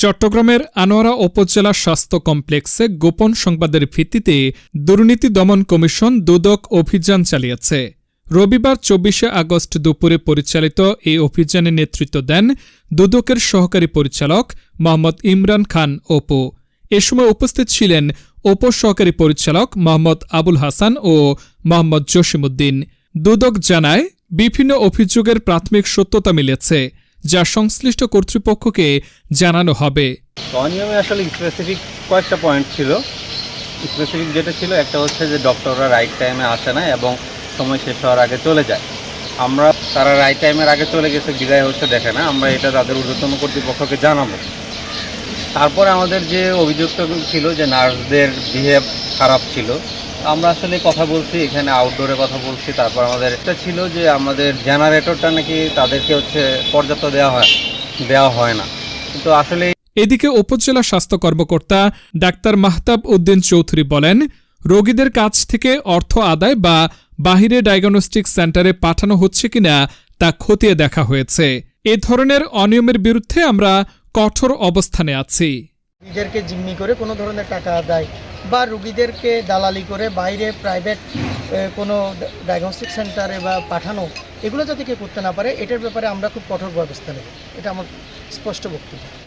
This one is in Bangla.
চট্টগ্রামের আনোয়ারা উপজেলা স্বাস্থ্য কমপ্লেক্সে গোপন সংবাদের ভিত্তিতে দুর্নীতি দমন কমিশন দুদক অভিযান চালিয়েছে। রবিবার চব্বিশে আগস্ট দুপুরে পরিচালিত এই অভিযানে নেতৃত্ব দেন দুদকের সহকারী পরিচালক মোহাম্মদ ইমরান খান ওপো এ সময় উপস্থিত ছিলেন ওপো সহকারী পরিচালক মোহাম্মদ আবুল হাসান ও মোহাম্মদ জসিমউদ্দিন। দুদক জানায়, বিভিন্ন অভিযোগের প্রাথমিক সত্যতা মিলেছে। যা সংশ্লিষ্ট কর্তৃপক্ষকে জানানো হবে। অনিয়মে আসলে স্পেসিফিক কয়েকটা পয়েন্ট ছিল। স্পেসিফিক যেটা ছিল, একটা হচ্ছে যে ডক্টররা রাইট টাইমে আসে না এবং সময় শেষ হওয়ার আগে চলে যায়। আমরা তারা রাইট টাইমের আগে চলে গেছে, বিদায় হচ্ছে দেখে না। আমরা এটা তাদের ঊর্ধ্বতন কর্তৃপক্ষকে জানাব। তারপরে আমাদের যে অভিযোগটা ছিল, যে নার্সদের বিহেভ খারাপ ছিল আমরা আসলে কথা বলছি এখানে আউটডোরে কথা বলছি তারপর আমাদের একটা ছিল যে আমাদের জেনারেটরটা নাকি তাদেরকে হচ্ছে পর্যাপ্ত দেওয়া হয় দেওয়া হয় না। কিন্তু আসলে এদিকে উপজেলা স্বাস্থ্য কর্মকর্তা ডাক্তার মাহতাব উদ্দিন চৌধুরী বলেন রোগীদের কাছ থেকে অর্থ আদায় বা বাহিরে ডায়াগনস্টিক সেন্টারে পাঠানো হচ্ছে কিনা তা খতিয়ে দেখা হয়েছে। এ ধরনের অনিয়মের বিরুদ্ধে আমরা কঠোর অবস্থানে আছি। রুগীদেরকে জিম্মি করে কোনো ধরনের টাকা আদায় বা রুগীদেরকে দালালি করে বাইরে প্রাইভেট কোনো ডায়াগনস্টিক সেন্টারে বা পাঠানো, এগুলো যাতে কেউ করতে না পারে, এটার ব্যাপারে আমরা খুব কঠোর ব্যবস্থা নেব। এটা আমার স্পষ্ট বক্তব্য।